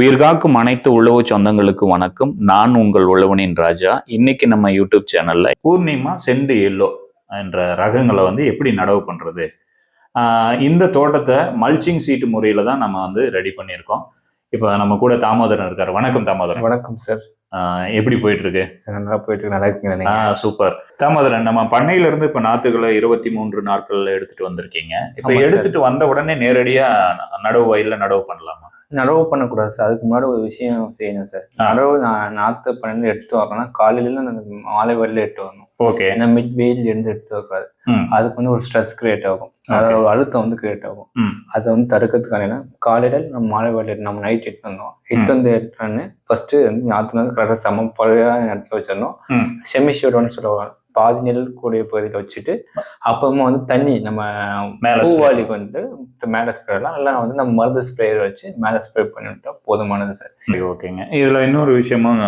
உயிர்காக்கும் அனைத்து உழவு சொந்தங்களுக்கு வணக்கம். நான் உங்கள் உழவனின் ராஜா. இன்னைக்கு நம்ம யூடியூப் சேனல்ல பூர்ணிமா செண்டு எல்லோ என்ற ரகங்களை வந்து எப்படி நடவு பண்றது? இந்த தோட்டத்தை மல்ச்சிங் சீட்டு முறையில தான் நம்ம வந்து ரெடி பண்ணியிருக்கோம். இப்போ நம்ம கூட தாமோதரன் இருக்காரு. வணக்கம் தாமோதரன். வணக்கம் சார் எப்படி போயிட்டு இருக்கு சார் நல்லா போயிட்டு இருக்கு. நல்லா இருக்கீங்க சூப்பர். தாமோதரன் நம்ம பண்ணையில இருந்து இப்ப நாத்துகளை இருபத்தி மூன்று நாட்கள்ல எடுத்துட்டு வந்திருக்கீங்க. இப்ப. எடுத்துட்டு வந்த உடனே நேரடியா நடவு வயல்ல நடவு பண்ணலாமா? நடவு பண்ணக்கூடாது சார். அதுக்கு முன்னாடி ஒரு விஷயம் செய்யணும் சார். நடவு நான் நாற்று பன்னெண்டு எடுத்து வரணும்னா காலையில மாலை வரையில எடுத்து வரணும். ஓகே. ஏன்னா மிட் வெயில் இருந்து எடுத்து வரக்கூடாது ம். அதுக்கு வந்து ஒரு ஸ்ட்ரெஸ் கிரியேட் ஆகும். ஒரு அழுத்தம் வந்து கிரியேட் ஆகும். அதை வந்து தடுக்கிறதுக்கான என்ன? காலையில நம்ம மாலை வரையில நம்ம நைட் எடுத்து வந்தோம் எட்டு வந்து எட்டுன்னு ஃபர்ஸ்ட் வந்து வந்து கரெக்டாக சமப்படையான இடத்துல வச்சிடணும். செமிஷோடன்னு சொல்லுவாங்க. பாதி நெல் கூடிய பகுதியில் வச்சுட்டு அப்புறமா வந்து தண்ணி நம்ம. பூவாளிக்கு வந்து மேலே ஸ்ப்ரேலாம் இல்லை வந்து நம்ம மருந்து ஸ்ப்ரேயர் வச்சு மேலே ஸ்ப்ரே பண்ணிவிட்டா போதுமானது சார். சரி, ஓகேங்க. இதுல இன்னொரு விஷயமும்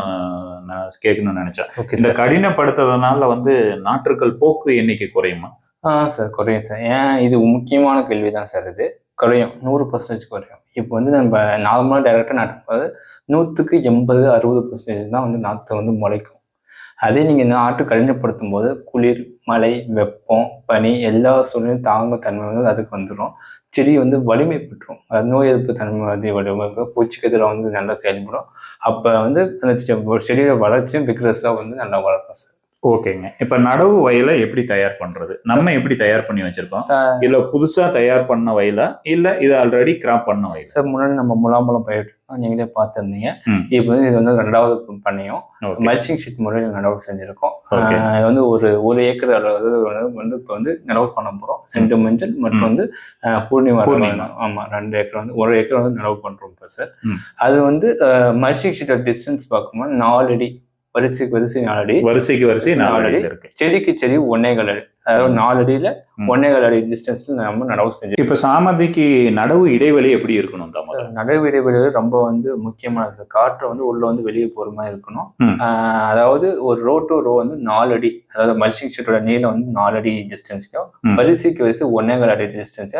நான் கேட்கணும்னு நினைச்சேன். இந்த கடினப்படுத்துறதுனால வந்து நாற்றுக்கள் போக்கு எண்ணிக்கை குறையுமா? ஆ சார் குறையும் சார். ஏன் இது முக்கியமான கேள்வி தான் சார் இது. குறையும். நூறு பர்சன்டேஜ் குறையும். இப்போ வந்து நம்ம நார்மலாக டேரெக்டாக நட்டும்போது நூற்றுக்கு எண்பது அறுபது பர்சன்டேஜ் தான் வந்து நாற்று வந்து முளைக்கும். அதே நீங்கள் ஆற்று கடினப்படுத்தும் போது குளிர் மழை வெப்பம் பனி எல்லா சூழ்நிலையும் தாங்கும் தன்மை வந்து அதுக்கு வந்துடும் செடி வந்து வலிமை பெற்றும். அது நோய் எதிர்ப்பு தன்மை வந்து வலிமை பெறும். வந்து நல்லா செயல்படும். அப்போ வந்து அந்த செடியோட வளர்ச்சியும் விக்ரஸாக வந்து நல்லா வளர்க்கும் சார் ஓகேங்க. இப்ப நடவு வயலை எப்படி தயார் பண்றது? நம்ம எப்படி தயார் பண்ணி வச்சிருக்கோம்? சார். இல்ல புதுசா தயார் பண்ண வயலா? இல்ல இது ஆல்ரெடி கிராப் பண்ண வயல்? சார் முன்னாடி நம்ம முலாம்பழம் பயிரிட்டோம் நீங்களே பார்த்துருந்தீங்க. இப்போ வந்து இது வந்து ரெண்டாவது பண்ணியும் மல்ச்சிங் ஷீட் முறையில் நடவு செஞ்சிருக்கோம். இது வந்து ஒரு ஒரு ஏக்கர் அளவு வந்து இப்போ வந்து நடவு பண்ண போகிறோம் செண்டு மஞ்சள் மற்றும். வந்து பூர்ணிமா. ஆமா ரெண்டு ஏக்கர் வந்து ஒரு ஏக்கர் வந்து நடவு பண்றோம் இப்போ சார். அது வந்து மல்ச்சிங் ஷீட்டோட டிஸ்டன்ஸ் பார்க்கும்போது நாலு அடி வரிசைக்கு வரிசை நாலு அடி வரிசைக்கு வரிசை நாலு நாலு அடியில் இருக்கு. செடிக்கு செடி ஒன்னேகால் அடி. அதாவது நாலு அடியில ம். ஒன்னேகால் அடி டிஸ்டன்ஸ்ல நம்ம நடவு செஞ்சு இப்ப சாமந்திக்கு நடவு இடைவெளி எப்படி இருக்கணும் நடவு இடைவெளி ரொம்ப வந்து முக்கியமானது சார். காற்று வந்து உள்ள வந்து வெளியே போற மாதிரி இருக்கணும். அதாவது ஒரு ரோ டு ரோ வந்து நாலு அடி. அதாவது மல்ச்சிங் ஷீட்டோட நீளம் வந்து நாலு அடி டிஸ்டன்ஸ்லையும். வரிசைக்கு வரிசை ஒன்னேகால் அடி டிஸ்டன்ஸ்.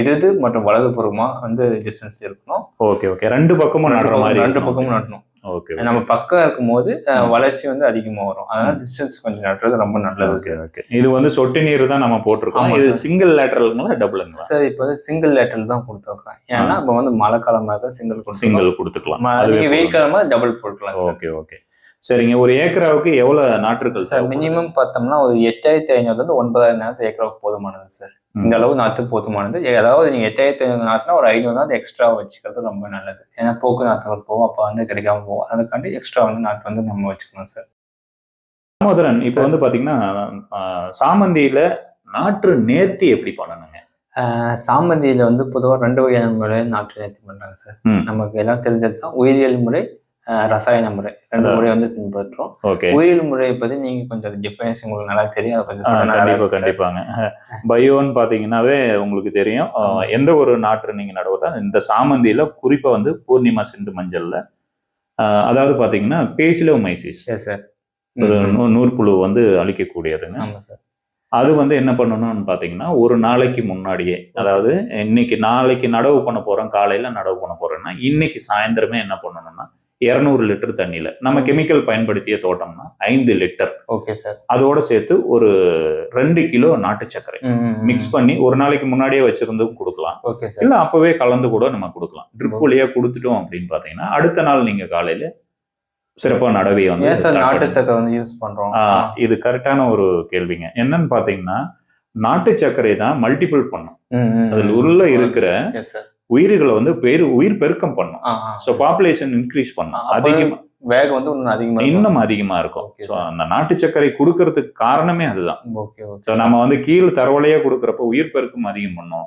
இடது மற்றும் வலதுபுறமா வந்து டிஸ்டன்ஸ் இருக்கணும். Okay okay. ரெண்டு பக்கமும் நடுற மாதிரி ரெண்டு. பக்கமும் நடணும் ஓகே நம்ம பக்கம் இருக்கும்போது. வளர்ச்சி வந்து அதிகமா வரும். அதனால. டிஸ்டன்ஸ் கொஞ்சம் நடுறது ரொம்ப நல்லது. Okay okay. இது வந்து சொட்டு நீர் தான் நம்ம போட்டிருக்கோம். இது. சிங்கிள் லேட்டரலுங்களா டபுளுங்களா சார் இப்போ வந்து சிங்கிள் லேட்டர் தான் கொடுத்துருக்கோம். ஏன்னா இப்போ வந்து மழை காலமாக சிங்கிள் சிங்கிள் கொடுத்துக்கலாம். வெயில் போதும். காலமா டபுள் போட்டுக்கலாம் ஓகே ஓகே. சரிங்க. ஒரு ஏக்கராவுக்கு எவ்வளவு நாற்றுக்கள் சார் மினிமம் பார்த்தோம்னா ஒரு எட்டாயிரத்தி ஐநூறுல இருந்து ஒன்பதாயிரம் நேரத்து ஏக்கராவுக்கு போதுமானது சார். இந்த அளவு நாற்று போதுமானது. அதாவது நீங்க எட்டாயிரத்தி ஐநூறு நாட்டுனா ஒரு ஐநூறு நாற்று எக்ஸ்ட்ரா வச்சுக்கிறது ரொம்ப நல்லது. ஏன்னா போக்கு நாற்றுகள் போகும் அப்போ வந்து கிடைக்காம போகும். அதுக்காண்டி எக்ஸ்ட்ரா வந்து நாட்டு வந்து நம்ம வச்சுக்கணும் சார். தாமோதரன் இப்ப. வந்து பாத்தீங்கன்னா ஆஹ், சாமந்தியில நாற்று நேர்த்தி எப்படி பண்ணணுங்க? சாமந்தியில வந்து பொதுவாக ரெண்டு வகையான முறையில் நாட்டு நேர்த்தி பண்றாங்க சார். நமக்கு எல்லாம் தெரிஞ்சது தான் உயிரியல் முறை ரசாயன முறை. ரெண்டு. முறை வந்து பின்பற்றுறோம். ஓகே. உயிரியல் முறையை பத்தி நீங்க கொஞ்சம் டிஃபரன்ஸ் உங்களுக்கு நல்லா தெரியும். அதை கொஞ்சம் கண்டிப்பா. கண்டிப்பாங்க. பயோன்னு பாத்தீங்கன்னாவே உங்களுக்கு தெரியும். எந்த ஒரு நாற்று நீங்க நடுவதா இந்த சாமந்தியில குறிப்பா வந்து பூர்ணிமா செண்டு மஞ்சள்ல அதாவது பாத்தீங்கன்னா பேசிலோமைசிஸ். நூற்புழு வந்து அழிக்கக்கூடியதுங்க. ஆமா சார் அது வந்து என்ன பண்ணணும்னு பார்த்தீங்கன்னா ஒரு நாளைக்கு முன்னாடியே அதாவது இன்னைக்கு நாளைக்கு நடவு பண்ண போறோம் காலையில நடவு பண்ண போறோம்னா இன்னைக்கு சாயந்தரமே என்ன பண்ணணும்னா இரநூறு லிட்டர் தண்ணியில. நம்ம கெமிக்கல் பயன்படுத்திய தோட்டம்னா ஐந்து லிட்டர். ஓகே சார் அதோட சேர்த்து ஒரு ரெண்டு கிலோ நாட்டு சர்க்கரை. மிக்ஸ் பண்ணி ஒரு நாளைக்கு முன்னாடியே வச்சிருந்தும் கொடுக்கலாம். ஓகே சார் இல்ல அப்பவே கலந்து கூட நம்ம கொடுக்கலாம். ட்ரிப் வழியா கொடுத்துட்டோம் அப்படின்னு பாத்தீங்கன்னா அடுத்த நாள் நீங்க காலையில சிறப்பா நடவை வந்து நாட்டு. சக்கரை வந்து யூஸ் பண்றோம். ஆ, இது கரெக்டான ஒரு கேள்விங்க. என்னன்னு பாத்தீங்கன்னா நாட்டு சர்க்கரை தான் மல்டிபிள் பண்ணும். அதுல உள்ள இருக்கிற உயிர்களை வந்து பேரு உயிர் பெருக்கம் பண்ணும். ஸோ பாப்புலேஷன் இன்க்ரீஸ் பண்ணும். அப்ப அதிகமா வேகம் வந்து இன்னும் அதிகமா இருக்கும். இன்னும் அதிகமா இருக்கும். ஸோ. அந்த நாட்டு சர்க்கரை கொடுக்கறதுக்கு காரணமே அதுதான். ஓகே ஸோ நம்ம வந்து கீழ் தரவழியா கொடுக்கறப்ப உயிர் பெருக்கம் அதிகம் பண்ணும்.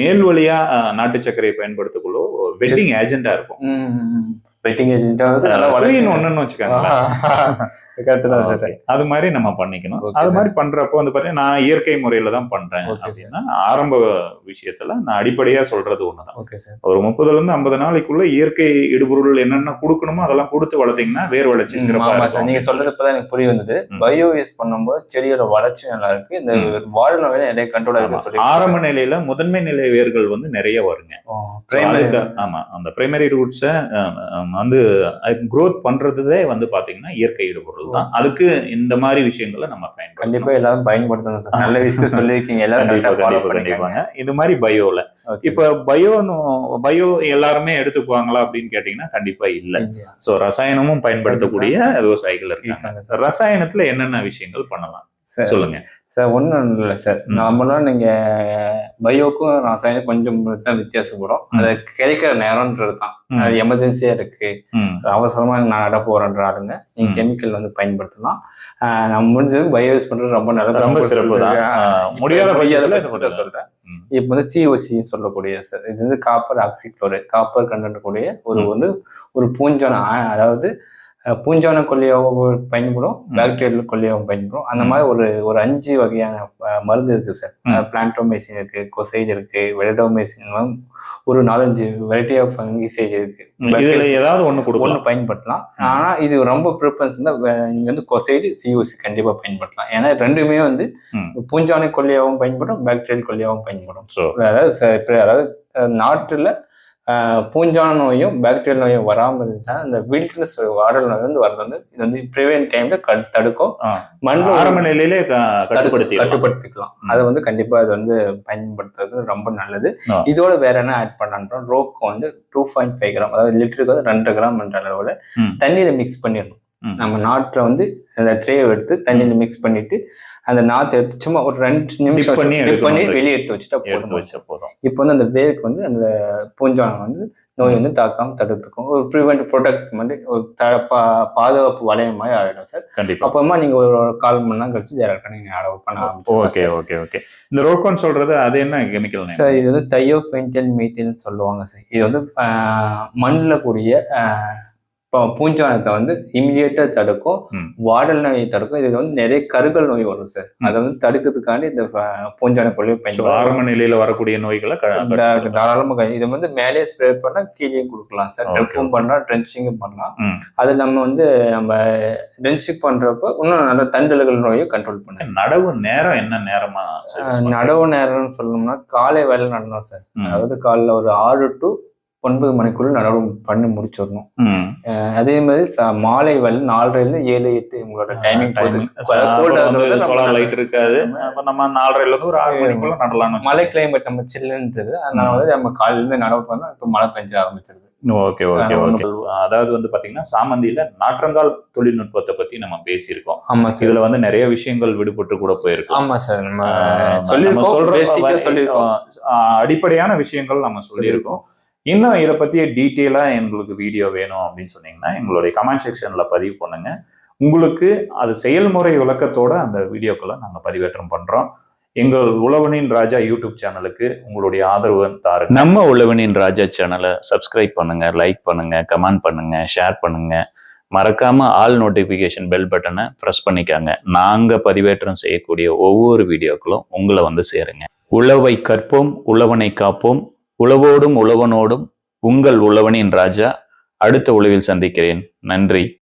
மேல் வழியா நாட்டு சர்க்கரையை பயன்படுத்தக்குள்ள வெட்டிங் ஏஜென்டா இருக்கும். நல்லா கரெக்ட் தான் சார். Okay. அது மாதிரி நம்ம பண்ணிக்கணும். அது. மாதிரி பண்றப்போ வந்து பாத்தீங்கன்னா நான் இயற்கை முறையில தான் பண்றேன். அப்படின்னா ஆரம்ப விஷயத்துல நான் அடிப்படையா சொல்றது ஒண்ணுதான். ஓகே சார் ஒரு முப்பதுல இருந்து ஐம்பது நாளைக்குள்ள இயற்கை இடுபொருள் என்னென்ன கொடுக்கணுமோ அதெல்லாம் கொடுத்து வளர்த்தீங்கன்னா வேர் வளர்ச்சி சிறப்பா ஆமா சார் இருக்கும் நீங்க சொல்றது இப்பதான் எனக்கு புரிய வந்தது. பயோ யூஸ் பண்ணும்போது செடியோட வளர்ச்சி நல்லா இருக்கு. இந்த வாழ் நோயில நிறைய கண்ட்ரோல். இருக்கு சொல்லி ஆரம்ப நிலையில முதன்மை நிலை வேர்கள் வந்து நிறைய வருங்க. ஆமா அந்த பிரைமரி ரூட்ஸை வந்து க்ரோத் பண்றதே வந்து பாத்தீங்கன்னா இயற்கை இடுபொருள் தான். அதுக்கு இந்த மாதிரி விஷயங்களை நம்ம கண்டிப்பா பயன்படுத்தணும் எல்லாரும் பயன்படுத்தணும் சார். நல்ல விஷயம் சொல்லியிருக்கீங்க. எல்லாரும் கண்டிப்பா கரெக்டா ஃபாலோ கண்டிப்பா பண்ணிக்கோங்க. கண்டிப்பாங்க. இது மாதிரி பயோல. இப்ப பயோன்னு பயோ எல்லாருமே எடுத்துக்குவாங்களா அப்படின்னு கேட்டீங்கன்னா கண்டிப்பா இல்ல. சோ ரசாயனமும் பயன்படுத்தக்கூடிய விவசாயிகள் இருக்காங்க. ரசாயனத்துல என்னென்ன விஷயங்கள் பண்ணலாம்? சொல்லுங்க சார் ஒன்றும் இல்லை சார். நார்மலாக நீங்கள் பயோக்கும் ரசாயனம் கொஞ்சம் தான் வித்தியாசப்படும். அது கிடைக்கிற நேரம்ன்றது தான். அது எமர்ஜென்சியாக இருக்கு. அவசரமாக நான் நட போறேன்ற ஆளுங்க நீங்கள். கெமிக்கல் வந்து பயன்படுத்தலாம் நம்ம முடிஞ்சது பயோ யூஸ் பண்ணுறது ரொம்ப நல்லது ரொம்ப சிறப்பு முடியாத சொல்றேன் ம். இப்போ வந்து சிஓசி சொல்லக்கூடிய சார் இது வந்து காப்பர் ஆக்சிக்ளோரைட் காப்பர் கண்டென்ட் கூடிய ஒரு. வந்து ஒரு பூஞ்சான அதாவது பூஞ்சான கொல்லியாகவும் பயன்படும். பாக்டீரியல் கொல்லியாகவும் பயன்படும் அந்த. மாதிரி ஒரு ஒரு அஞ்சு வகையான மருந்து இருக்கு சார். பிளான்டோமைசின் இருக்கு கொசைட் இருக்கு வெலடோமைசின் ஒரு நாலஞ்சு வெரைட்டி ஆஃப் ஃபங்கிசைட் இருக்கு இதுல ஏதாவது ஒன்று கொடுக்கலாம் பயன்படுத்தலாம் ம். ஆனா இது ரொம்ப ப்ரிஃபரன்ஸ் தான் வே- நீங்க வந்து கொசைடு சிஓசி கண்டிப்பா பயன்படுத்தலாம் ஏன்னா ரெண்டுமே வந்து. பூஞ்சானை கொல்லியாகவும் பயன்படும் பாக்டீரியல் கொல்லியாகவும் பயன்படும் அதாவது அதாவது நாட்டுல பூஞ்சான நோயும் பாக்டீரியல் நோயும் வராமல் இருந்துச்சுன்னா இந்த வில்ட்னஸ் வாடல் நோய் வந்து வரது வந்து இது வந்து ப்ரிவென்ட் டைம்ல தடுக்கும். மண்ணில் ஆரம்ப நிலையிலே கட்டுப்படுத்தி கட்டுப்படுத்திக்கலாம். அதை வந்து கண்டிப்பா அது வந்து பயன்படுத்துறது ரொம்ப நல்லது. இதோட வேற என்ன ஆட் பண்ணலான்றோம் ரோக்கு வந்து டூ பாயிண்ட் ஃபைவ் கிராம் அதாவது லிட்டருக்கு வந்து ரெண்டு கிராம் என்ற அளவுல. தண்ணியில மிக்ஸ் பண்ணிடணும். நம்ம நாட்டை வந்து அந்த ட்ரே எடுத்து தண்ணியில மிக்ஸ் பண்ணிட்டு அந்த நாத்தை எடுத்து சும்மா ஒரு ரெண்டு நிமிஷம் பண்ணி பண்ணி. வெளியே எடுத்து வச்சுட்டா போதும்? வச்ச போதும். இப்போ வந்து அந்த வேருக்கு வந்து அந்த பூஞ்சானம் வந்து நோய் வந்து தாக்காம தடுத்துக்கும். ஒரு ப்ரிவென்ட் ப்ரொடெக்ட் மாதிரி ஒரு பா- பாதுகாப்பு வளையம் மாதிரி ஆயிடும் சார். கண்டிப்பா. அப்புறமா நீங்க ஒரு ஒரு கால் மணி நேரம் கழிச்சு டேரக்டா நீங்க அளவு பண்ண ஓகே ஓகே ஓகே இந்த ரோக்கோன் சொல்றது அது என்ன கெமிக்கல் சார் இது வந்து தையோஃபென்டைல் மீத்தில்னு சொல்லுவாங்க சார். இது வந்து மண்ணில் கூடிய பூஞ்சானத்தை வந்து இமிடியேட்டா தடுக்கும். வாடல் நோயை தடுக்கும் இது வந்து நிறைய கருகல் நோய் வரும் சார் அதை வந்து தடுக்கிறதுக்காண்டி இந்த பூஞ்சான So, பயன்படுத்தும் ஆரம்ப நிலையில வரக்கூடிய நோய்களை. தாராளமாக இது வந்து மேலே ஸ்ப்ரே பண்ணா கீழே கொடுக்கலாம் சார் ட்ரிப்பும் பண்ணலாம் ட்ரென்ச்சிங்கும் பண்ணலாம். அது நம்ம வந்து நம்ம ட்ரென்ச்சிங் பண்றப்போ இன்னும் நல்ல தண்டல்கள் நோயை கண்ட்ரோல் பண்ணலாம் நடவு நேரம் என்ன நேரமா? நடவு நேரம்னு சொல்லணும்னா காலை வேலை நடணும் சார். அதாவது காலைல ஒரு ஆறு டு ஒன்பது மணிக்குள்ள நடவு பண்ணி முடிச்சிடணும். அதே மாதிரி மாலை வேலை நாலரைல ஏழு எட்டு உங்களோட டைமிங் light இருக்காது. நம்ம நாலரைல இருந்து ஒரு ஆறு மணிக்குள்ள நடலாம்னு மழை கிளைமேட் நம்ம சில்லுன்றது அதனால வந்து நம்ம காலையில இருந்து நடவு பண்ணா இப்ப மழை பெஞ்ச ஆரம்பிச்சிருது. Okay okay okay. அதாவது வந்து பாத்தீங்கன்னா சாமந்தியில நாற்றங்கால் தொழில்நுட்பத்தை பத்தி நம்ம பேசியிருக்கோம். ஆமா இதுல வந்து நிறைய விஷயங்கள் விடுபட்டு கூட போயிருக்கு ஆமா சார். நம்ம சொல்லியிருக்கோம் அடிப்படையான விஷயங்கள் நம்ம சொல்லியிருக்கோம். இன்னும் இதை பற்றியே டீட்டெயிலாக எங்களுக்கு வீடியோ வேணும் அப்படின்னு சொன்னீங்கன்னா எங்களுடைய கமெண்ட் செக்ஷனில் பதிவு பண்ணுங்க. உங்களுக்கு அது செயல்முறை விளக்கத்தோட அந்த வீடியோக்களை நாங்கள் பதிவேற்றம் பண்ணுறோம் எங்கள் உழவனின் ராஜா யூடியூப் சேனலுக்கு உங்களுடைய ஆதரவு தாரு நம்ம உழவனின் ராஜா சேனலை சப்ஸ்கிரைப் பண்ணுங்கள் லைக் பண்ணுங்கள் கமெண்ட் பண்ணுங்கள் ஷேர் பண்ணுங்கள் மறக்காமல் ஆல் நோட்டிஃபிகேஷன் பெல் பட்டனை ப்ரெஸ் பண்ணிக்காங்க. நாங்கள் பதிவேற்றம் செய்யக்கூடிய ஒவ்வொரு வீடியோக்களும் உங்களை வந்து சேருங்க. உழவை கற்போம் உழவனை காப்போம். உழவோடும் உழவனோடும் உங்கள் உழவனின் ராஜா அடுத்த உழவில் சந்திக்கிறேன். நன்றி.